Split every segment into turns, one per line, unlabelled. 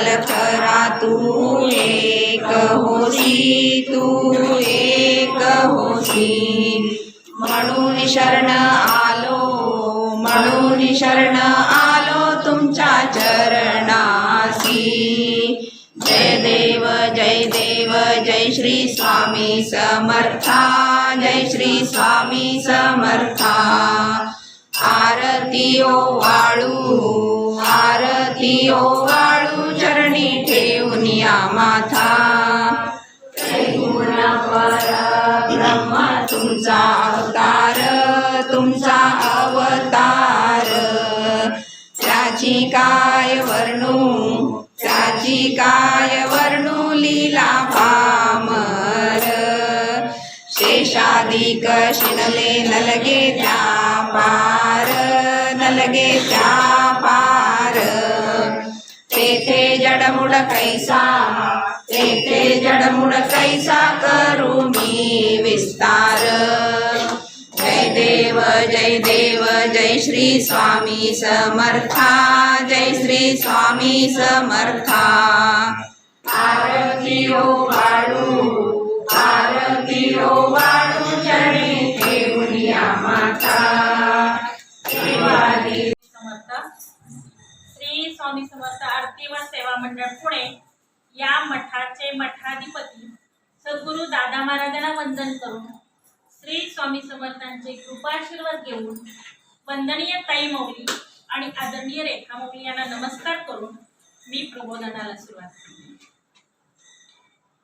भक्तवत्सल खरा तू एक होसी तू एक होसी म्हणून शरण आलो म्हणून शरण आलो तुमच्या चरणासी जय देव जय देव जय श्री स्वामी समर्था जय श्री स्वामी समर्था. आरती वाळू आरती ओ वाळू. तुमचा अवतार तुमचा अवतार. त्याची काय वर्णू त्याची काय वर्णू लीला पामर शेषाधिक शिनले नलगे त्या पार नलगे त्या जडमुड कैसा तेथे जडमुड कैसा करू मी विस्तार। जय देव जय देव जय श्री स्वामी समर्था जय श्री स्वामी समर्था। आरती ओ आरती
समर्थ सेवा मंडळ पुणे या मठाचे मठाधिपती सद्गुरू दादा महाराजांना वंदन करून श्री स्वामी समर्थांचे कृपाशीर्वाद घेऊन वंदनीय ताई मौली आणि आदरणीय रेखा मौली यांना नमस्कार करून मी प्रबोधनाला सुरुवात केली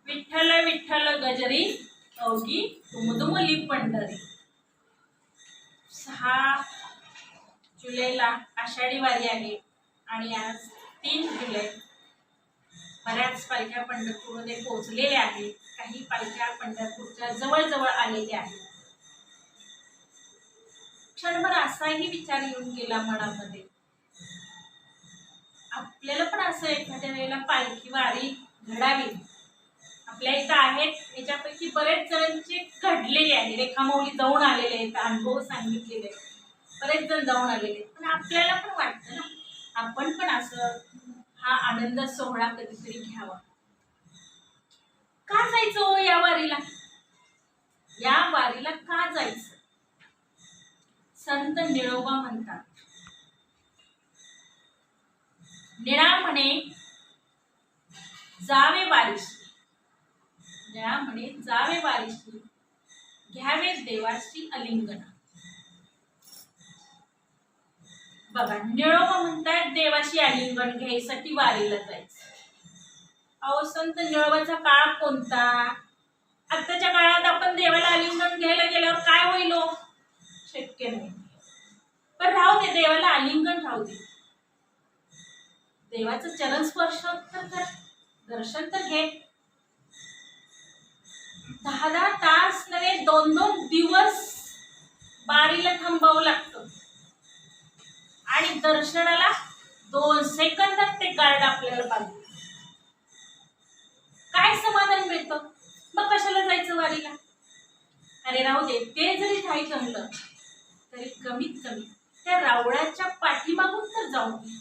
विठ्ठल विठ्ठल गजरी अवघी तुमदुमली पंढरी. सहा जुलैला आषाढी वारी आहे आणि आज तीन जुलै बऱ्याच पालख्या पंढरपूरमध्ये पोहोचलेल्या आहेत. काही पालख्या पंढरपूरच्या जवळजवळ आलेल्या आहेत. क्षणभर असाही विचार येऊन गेला मनामध्ये. आपल्याला पण असं एखाद्या वेळेला पालखी वारी घडावी. आपल्या इथं आहेत. याच्यापैकी बरेच जणांचे घडलेले आहे. रेखामौली जाऊन आलेले आहेत. अनुभव सांगितलेले आहेत. बरेच जण जाऊन आलेले आहेत. पण आपल्याला पण वाटतं ना आपण पण असं हा आनंद सोहळा कधीतरी घ्यावा. का जायचं हो या वारीला? या वारीला का जायचं? संत निळोबा म्हणतात. निळा म्हणे जावे वारीशी. निळा म्हणे जावे वारीशी घ्यावे देवाशी अलिंगना. बघा निळोबा म्हणतात देवाशी आलिंगन घ्यायसाठी वारीला जायचं. अहो संत निळोबाचा काळ कोणता? आत्ताच्या काळात आपण देवाला आलिंगन घ्यायला गेल्यावर काय होईल हो? शक्य नाही. पण राहू दे देवाला आलिंगन राहू दे. देवाचं चरण स्पर्श तर दर्शन तर घे. दहा दहा तास नव्हे दोन दोन दिवस बारीला थांबावं लागतं. आणि दर्शनाला दोन सेकंदात ते गार्ड आपल्याला पाहिजे. काय समाधान मिळतं? मग कशाला जायचं वारीला? अरे राहू दे ते जरी नाही जमलं तरी कमीत कमी त्या रावळाच्या पाठीमागून तर जाऊ दे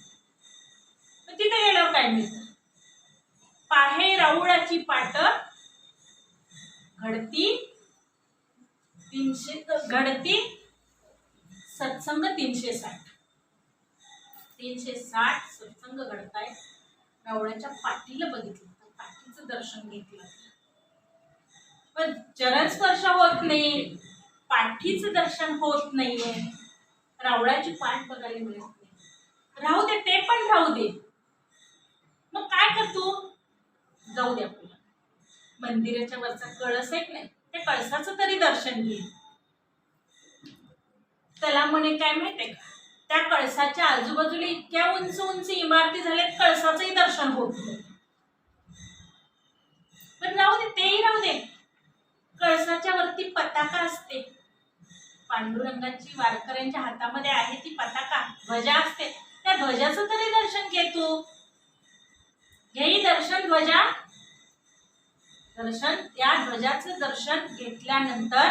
मग तिथे गेल्यावर काय मिळतं? पाहे राऊळाची पाट घडती तीनशे घडती सत्संग तीनशे साठ. तीनशे साठ सत्संग घडताय रावळ्याच्या पाठीला बघितलं. तर पाठीचं दर्शन घेतलं. पण चरण स्पर्श होत नाही. पाठीचं दर्शन होत नाहीये. रावळाची पाठ बघायला मिळत नाही. राहू दे ते पण राहू दे. मग काय करतो? जाऊ दे आपल्याला. मंदिराच्या वरचा कळस आहे नाही त्या कळसाचं तरी दर्शन घे. त्याला म्हणे काय माहितीये का? त्या कळसाच्या आजूबाजूला इतक्या उंच उंच इमारती झाल्यात कळसाचंही दर्शन होत पण राहू दे तेही राहू दे. कळसाच्या वरती पताका असते. पांडुरंगाची वारकऱ्यांच्या हातामध्ये आहे ती पताका. ध्वजा असते. त्या ध्वजाचं तरी दर्शन घे तू. घेई दर्शन ध्वजा. दर्शन त्या ध्वजाचं दर्शन घेतल्यानंतर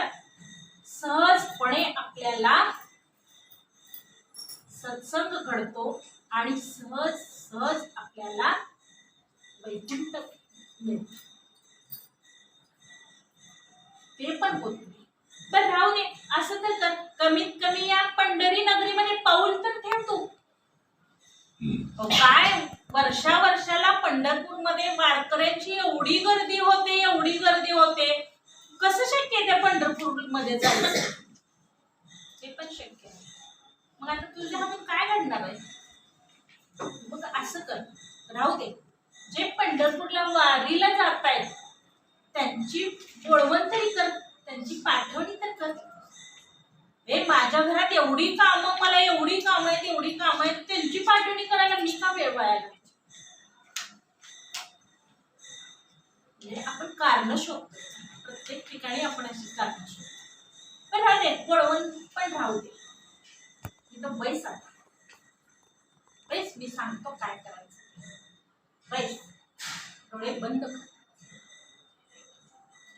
सहजपणे आपल्याला सत्संग घडतो आणि सहज सहज आपल्याला वैकुंठ ते पण होत नाही. पण राहू दे असं तर कर. कमीत कमी या पंढरी नगरीमध्ये पाऊल तर ठेव तू काय? वर्षा वर्षाला पंढरपूरमध्ये वारकऱ्यांची एवढी गर्दी होते एवढी गर्दी होते. कसं शक्य आहे त्या पंढरपूरमध्ये जायचं ते पण शक्य आहे मग आता तुझ्या हातून काय घडणार आहे? मग असं कर. राहू दे. जे पंढरपूरला वारीला जात आहेत त्यांची बोलवण तरी कर. त्यांची पाठवणी तर कर. हे माझ्या घरात एवढी कामं मला एवढी कामं आहेत एवढी कामं आहेत. त्यांची पाठवणी करायला मी का वेळ वाया म्हणजे आपण कारण शोधतो प्रत्येक ठिकाणी आपण अशी कारण शोधतो पण राहू दे. बोलवण पण राहू दे. तिथं बैस आला बैस मी सांगतो काय करायचं. बैस. डोळे बंद कर.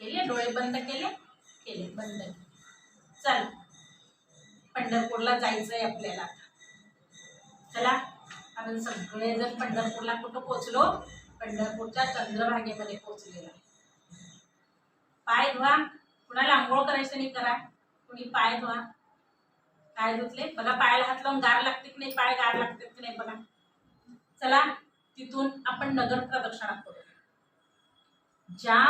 केले? डोळे बंद केले? केले बंद केले. चल. पंढरपूरला जायचंय आपल्याला चला. आपण सगळे जण पंढरपूरला कुठं पोचलो पंढरपूरच्या चंद्रभागेमध्ये पोचलेलो पाय धुवा. कुणाला आंघोळ करायचं नाही करा. कुणी पाय धुवा. काय धुतले बघा पायाला हात लावून गार लागते की नाही? पाय गार लागते की नाही बघा. चला तिथून आपण नगर प्रदक्षिणा करू ज्या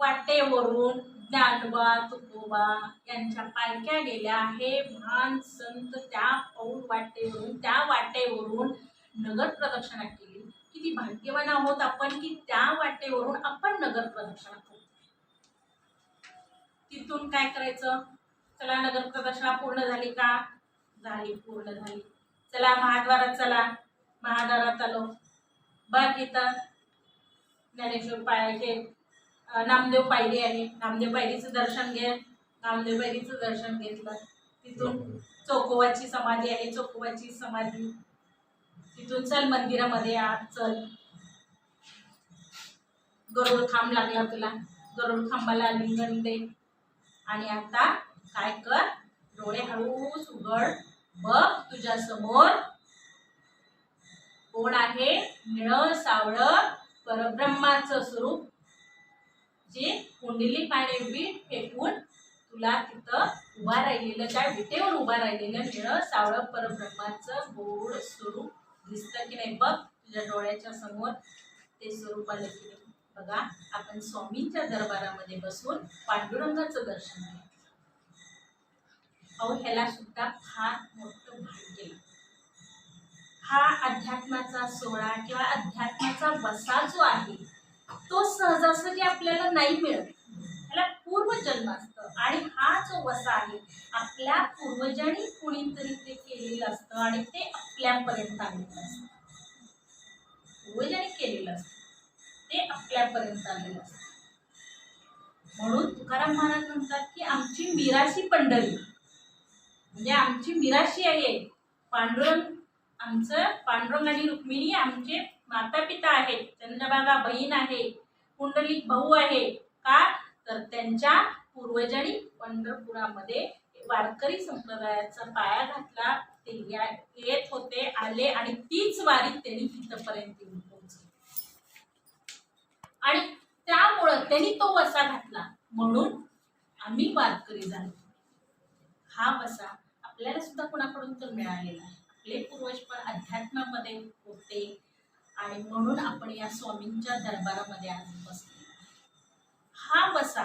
वाटेवरून ज्ञानबा तुकोबा यांच्या पालख्या गेल्या हे महान संत त्या पौर वाटेवरून त्या वाटेवरून नगर प्रदक्षिणा केली. किती भाग्यवान आहोत आपण की त्या वाटेवरून आपण नगर प्रदक्षिणा करू तिथून काय करायचं? चला नगर प्रदक्षिणा पूर्ण झाली का? झाली पूर्ण झाली. चला महाद्वारात चला. महाद्वारात आलो. बघ इथं. ज्ञानेश्वर पाय हे नामदेव पायरी आहे. नामदेव पायरीचं दर्शन घे. नामदेव पायरीचं दर्शन घेतलं. तिथून चौकोवाची समाधी आहे. चौकोवाची समाधी. तिथून चल मंदिरामध्ये आत चल. गरुड खांब लागला तुला. गरुड खांबाला लिंगण दे. आणि आता काय कर? डोळे हळूच उघड बघ तुझ्या समोर कोण आहे? निळ सावळ परब्रह्माचं स्वरूप. जे कुंडली पाणी फेकून तुला तिथं उभा राहिलेलं त्या विटेवर उभा राहिलेलं निळ सावळ परब्रह्माचं गोड स्वरूप दिसतं की नाही बघ तुझ्या डोळ्याच्या समोर. ते स्वरूप आलं की नाही. बघा आपण स्वामींच्या दरबारामध्ये बसून पांडुरंगाचं दर्शन घ्या अहो ह्याला सुद्धा फार मोठं भाग्य केलं. हा अध्यात्माचा सोहळा किंवा अध्यात्माचा वसा जो आहे तो सहजासहजी आपल्याला नाही मिळत. त्याला पूर्वजन्म असतं. आणि हा जो वसा आहे आपल्या पूर्वजांनी कुणीतरी ते केलेलं असतं आणि ते आपल्यापर्यंत आलेलं असतं. पूर्वजांनी केलेलं असतं. ते आपल्यापर्यंत आलेलं असतं. म्हणून तुकाराम महाराज म्हणतात की आमची मिराशी पंढरी म्हणजे आमची मिराशी आहे. पांडुरंग आमचं पांडुरंग आणि रुक्मिणी आमचे माता पिता आहेत. चंद्रभागा बहीण आहे. कुंडलिक भाऊ आहे. का? तर त्यांच्या पूर्वजांनी पंढरपुरामध्ये वारकरी संप्रदायाचा पाया घातला. ते या येत होते आले आणि तीच वारी त्यांनी तिथपर्यंत येऊन पोहोचली. आणि त्यामुळं त्यांनी तो वसा घातला. म्हणून आम्ही वारकरी झालो. हा वसा आपल्याला सुद्धा कोणाकडून तर मिळालेला आहे. आपले पूर्वज पण अध्यात्मामध्ये होते आणि म्हणून आपण या स्वामींच्या दरबारामध्ये आज बसले हा वसा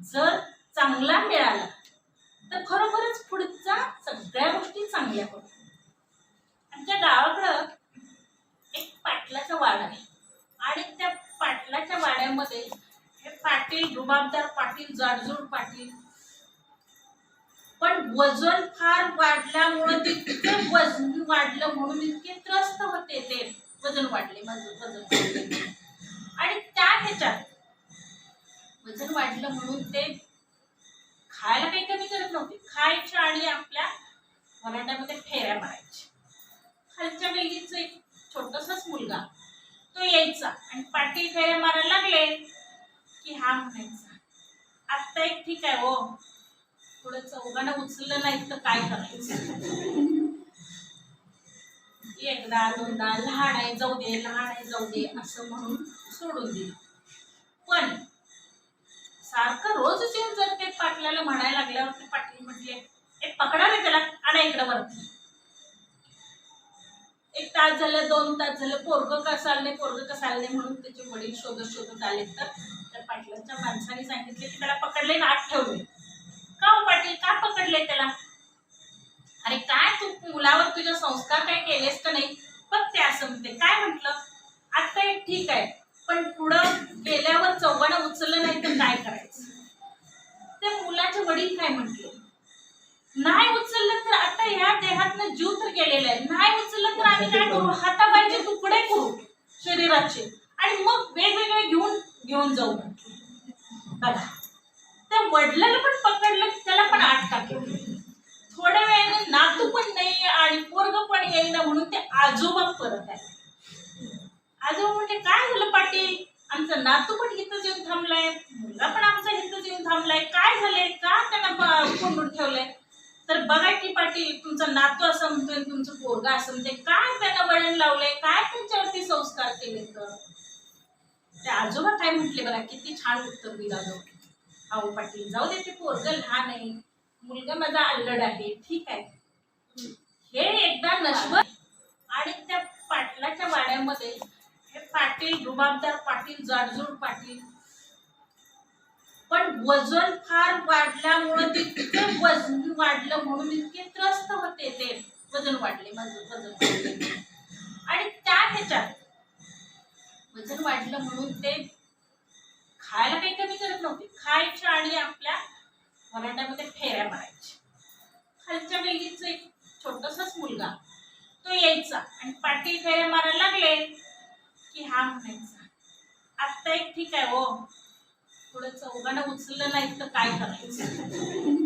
जर चांगला मिळाला तर खरोखरच पुढच्या सगळ्या गोष्टी चांगल्या होतात. आमच्या गावाकडं एक पाटलाचा वाडा आहे. आणि त्या पाटलाच्या वाड्यामध्ये हे पाटील रुबाबदार पाटील जाडजूड पाटील पण वजन फार वाढल्यामुळं ते इतकं वजन वाढलं म्हणून इतके त्रस्त होते ते. वजन वाढले माझं वजन वाढले. आणि त्या ह्याच्यात वजन वाढलं म्हणून ते खायला काही कमी करत नव्हते. खायच्या आणि आपल्या वरांड्यामध्ये फेऱ्या मारायच्या खालच्या गल्लीचा एक छोटासाच मुलगा तो यायचा आणि पाठी फेऱ्या मारायला लागले की हा म्हणायचा आत्ता एक ठीक आहे हो. थोडं चौघानं उचललं नाही तर काय करायचं? एकदा दोनदा लहान आहे जाऊ दे लहान आहे जाऊ दे असं म्हणून सोडून दिलं. पण सारखं रोजच येऊन जर ते पाटल्याला म्हणायला लागल्यावर ते पाटील म्हटले एक पकडा रे त्याला आणा इकडं वरती. एक तास झालं दोन तास झालं पोरग कसं आले पोरग कसं आले म्हणून त्याचे वडील शोधत शोधत आले तर त्या माणसाने सांगितले की त्याला पकडले ना आत ठेवले. का त्याला. अरे काय तू मुलावर तुझे संस्कार काय केलेस का नाही. बघ ते असं म्हणते. काय म्हटलं? आता एक ठीक आहे. पण पुढं गेल्यावर चौघांना उचललं नाही तर काय करायचं? त्या मुलाचे वडील काय म्हटले? नाही उचललं तर आता ह्या देहातनं जीव तर गेलेला आहे. नाही उचललं तर आम्ही काय करू? हातापायचे तुकडे करू शरीराचे. आणि मग वेगवेगळे घेऊन घेऊन जाऊ म्हटले. बघा. त्या वडिलाला पण पकडलं त्याला पण आत टाकलं. थोड्या वेळाने नातू पण नाही आणि पोरग पण येईना म्हणून ते आजोबा परत आहे आजोबा म्हणजे काय झालं पाटील? आमचा नातू पण इथं येऊन थांबलाय मुलगा पण आमचा इथंच येऊन थांबलाय. काय झालंय? का त्यांना कोंडून ठेवलंय? तर बघा की पाटील तुमचा नातू असं म्हणतोय तुमचं पोरगा असं म्हणते काय त्यांना वळण लावलंय? काय त्यांच्यावरती संस्कार केले तर ते आजोबा काय म्हटले बघा? किती छान उत्तर दिलं आजोबा अहो पाटील जाऊ दे ते पोरग लहान आहे. मुलगा माझा अल्लड आहे. ठीक आहे. हे एकदा नश्वर आणि त्या पाटलाच्या वाड्यामध्ये हे पाटील रुबाबदार पाटील जाडजूड पाटील. पण वजन फार वाढल्यामुळे तितके वजन वाढलं म्हणून इतके त्रस्त होते ते. वजन वाढले माझं वजन वाढले. आणि त्या ह्याच्यात वजन वाढलं म्हणून ते खायला काही कमी करत नव्हते. खायच्या आणि आपल्या वरांड्यामध्ये फेऱ्या मारायच्या. खालच्या गल्लीचा एक छोटासाच मुलगा तो यायचा आणि पाठी फेऱ्या मारायला लागले की हा म्हणायचा आत्ता एक ठीक आहे हो. थोडं चौघानं उचललं नाही तर काय करायचं?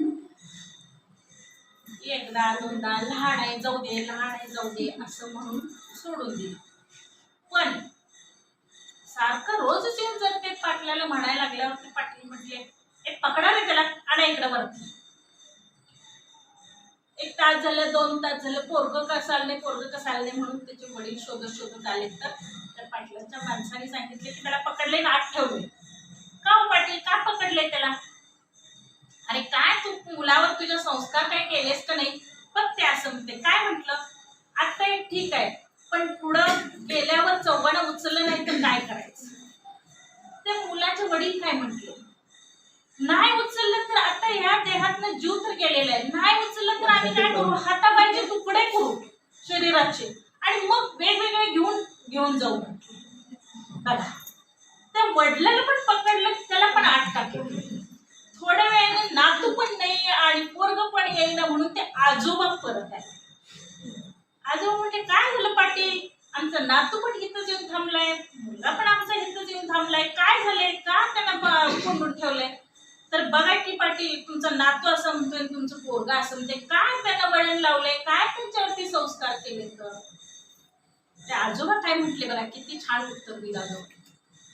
एकदा दोनदा लहान आहे जाऊ दे लहान आहे जाऊ दे असं म्हणून सोडून दिलं. पण सारखं रोजच येऊन जाते. आपल्याला म्हणायला लागल्यावरती पाटील म्हटले एक पकडा रे त्याला आणा इकडं वरती. एक तास झालं दोन तास झालं पोरग कसं आलं पोरग कसाल नाही म्हणून त्याचे वडील शोधत शोधत आले तर. पाटलांच्या पाटलाच्या माणसाने सांगितले की त्याला पकडले ना आत ठेवले. का हो पाटील का पकडले त्याला? अरे काय तू मुलावर तुझे संस्कार काय केलेस का नाही? बघ ते असं म्हणते. काय म्हटलं? आता एक ठीक आहे पण पुढं गेल्यावर चौघांना उचललं नाही तर काय करायचं? त्या मुलाचे वडील काय म्हटले? नाही उचललं तर आता ह्या देहातनं जीव तर गेलेला आहे. नाही उचललं तर आम्ही काय करू? हातापायचे तुकडे करू शरीराचे. आणि मग वेगवेगळे घेऊन घेऊन जाऊ म्हटले. बघा. त्या वडिलाला पण पकडलं त्याला पण आठ टाकलं. थोड्या वेळाने नातू पण नाही आणि पोरग पण येईना म्हणून ते आजोबा परत आहे आजोबा म्हणजे काय झालं पाटील? आमचा नातू पण इथंच येऊन थांबलाय मुलगा पण आमचा इथंच येऊन थांबलाय. काय झालंय? का त्यांना कोंडून ठेवलंय? तर बघा की पाटील तुमचा नातू असं म्हणतोय तुमचं पोरगा असं म्हणते काय त्यांना वळण लावलंय? काय त्यांच्यावरती संस्कार केले तर ते आजोबा काय म्हटले बघा? किती छान उत्तर दिला आजोबा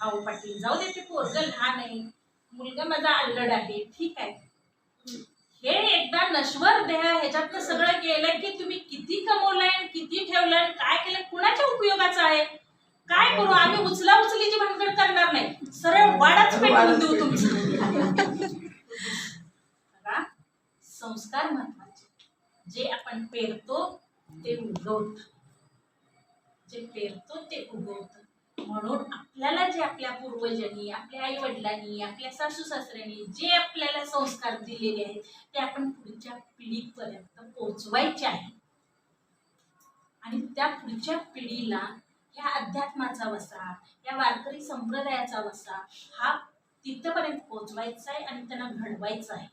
अहो पाटील जाऊ दे ते पोरग लहान आहे. मुलगा माझा अल्लड आहे. ठीक आहे. हे एकदा नश्वर देह ह्याच्यातनं सगळं गेलंय की तुम्ही किती कमवलंय किती ठेवलंय काय केलंय कुणाच्या उपयोगाचं आहे? काय करू? आम्ही उचला उचलीची भानगड करणार नाही. सरळ वाडाच पेटवून देऊ तुमचं. संस्कार महत्त्वाचे. जे आपण पेरतो ते उगवत. जे पेरतो ते उगवतं. म्हणून आपल्याला जे आपल्या पूर्वजांनी आपल्या आई वडिलांनी आपल्या सासू सासऱ्यांनी जे आपल्याला संस्कार दिलेले आहेत ते आपण पुढच्या पिढीपर्यंत पोहोचवायचे आहे. आणि त्या पुढच्या पिढीला या अध्यात्माचा वसा या वारकरी संप्रदायाचा वसा हा तिथपर्यंत पोहोचवायचा आहे आणि त्यांना घडवायचा आहे.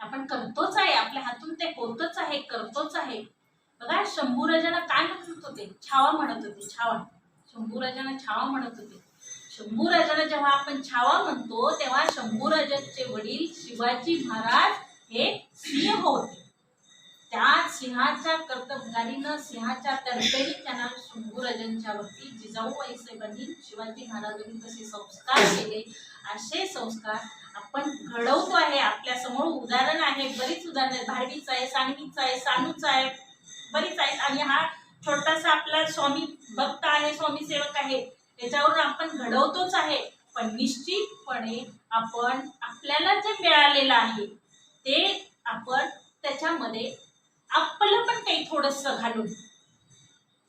आपण करतोच आहे आपल्या हातून ते होतच आहे करतोच आहे. बघा शंभूराजांना काय म्हणत होते? छावा म्हणत होते छावा. शंभूराजांना छावा म्हणत होते. शंभूराजांना जेव्हा आपण छावा म्हणतो तेव्हा शंभूराजांचे वडील शिवाजी महाराज हे सिंह होते. सिंहाच्या कर्तबगारीनं सिंहाच्या तर्फेही त्यांना शंभूराजांच्या वरती जिजाऊ साहेबांनी शिवाजी महाराजांनी कसे संस्कार केले असे संस्कार आपण घडवतो आहे. आपल्यासमोर उदाहरण आहे. बरीच उदाहरण आहेत. धाडवीचं आहे सांगलीचं आहे सानूचं आहे. बरीच आहेत. आणि हा छोटासा आपला स्वामी भक्त आहे स्वामी सेवक आहे त्याच्यावरून आपण घडवतोच आहे. पण निश्चितपणे आपण आपल्याला जे मिळालेलं आहे ते आपण त्याच्यामध्ये आपलं पण काही थोडंसं घालून.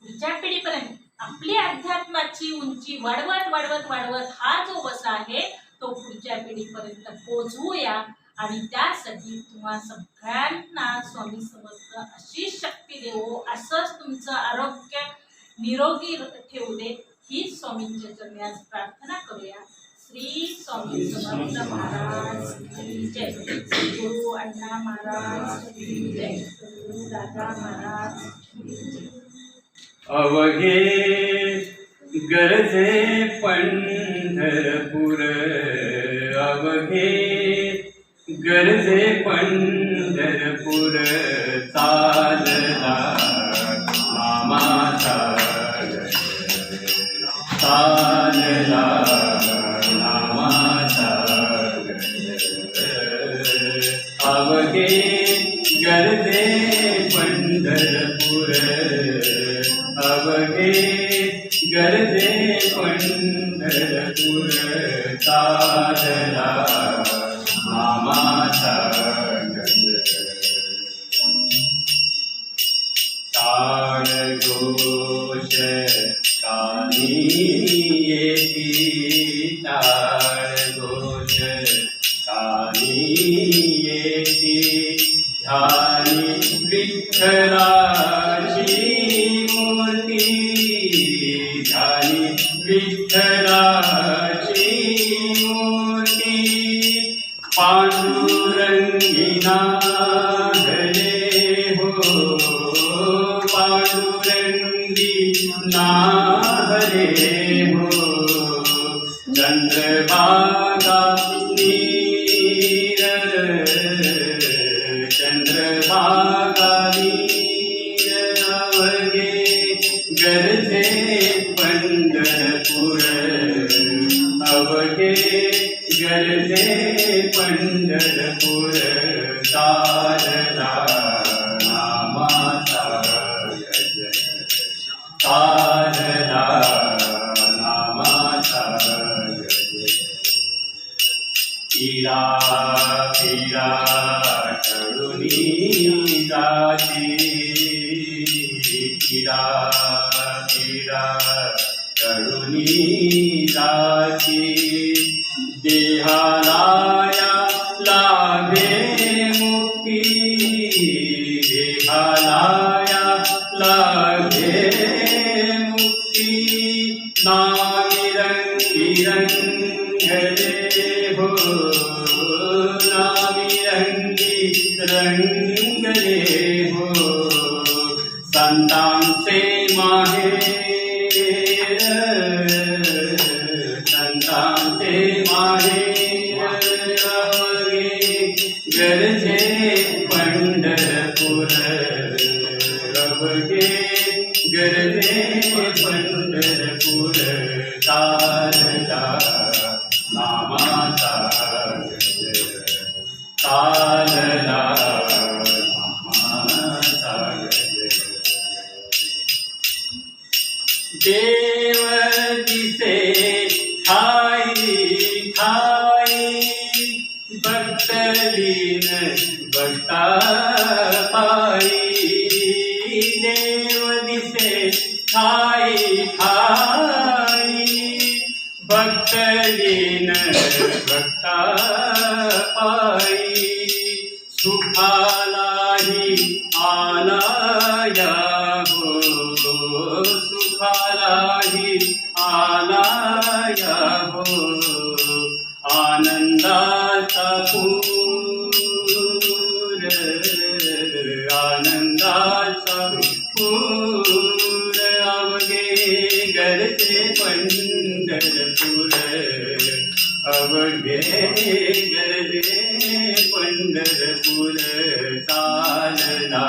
पुढच्या पिढीपर्यंत आपली अध्यात्माची उंची वाढवत वाढवत वाढवत हा जो वसा आहे तो पुढच्या पिढीपर्यंत पोचवूया आणि त्यासाठी तुम्हा सगळ्यांना स्वामी समर्थ अशी शक्ती देवो असंच तुमचं आरोग्य निरोगी ठेवू दे ही स्वामींच्या चरणी आज प्रार्थना करूया. श्री स्वामी समर्थ महाराज जय. गुरु अण्णा महाराज जय. गुरु दादा महाराज
अवघे गरजे पंढरपूर अवघे गरजे पंढरपूर चालला. मामाचा चालला. मामाचा अवघे गरजे पंढरपूर अवघे गरजे पंढरपूर चालला. पांडुरंगिना घरे हो पांडुरंगी नाहरे हो। चंद्रभागा चालला अवघे गरजे पंढरपूर चालला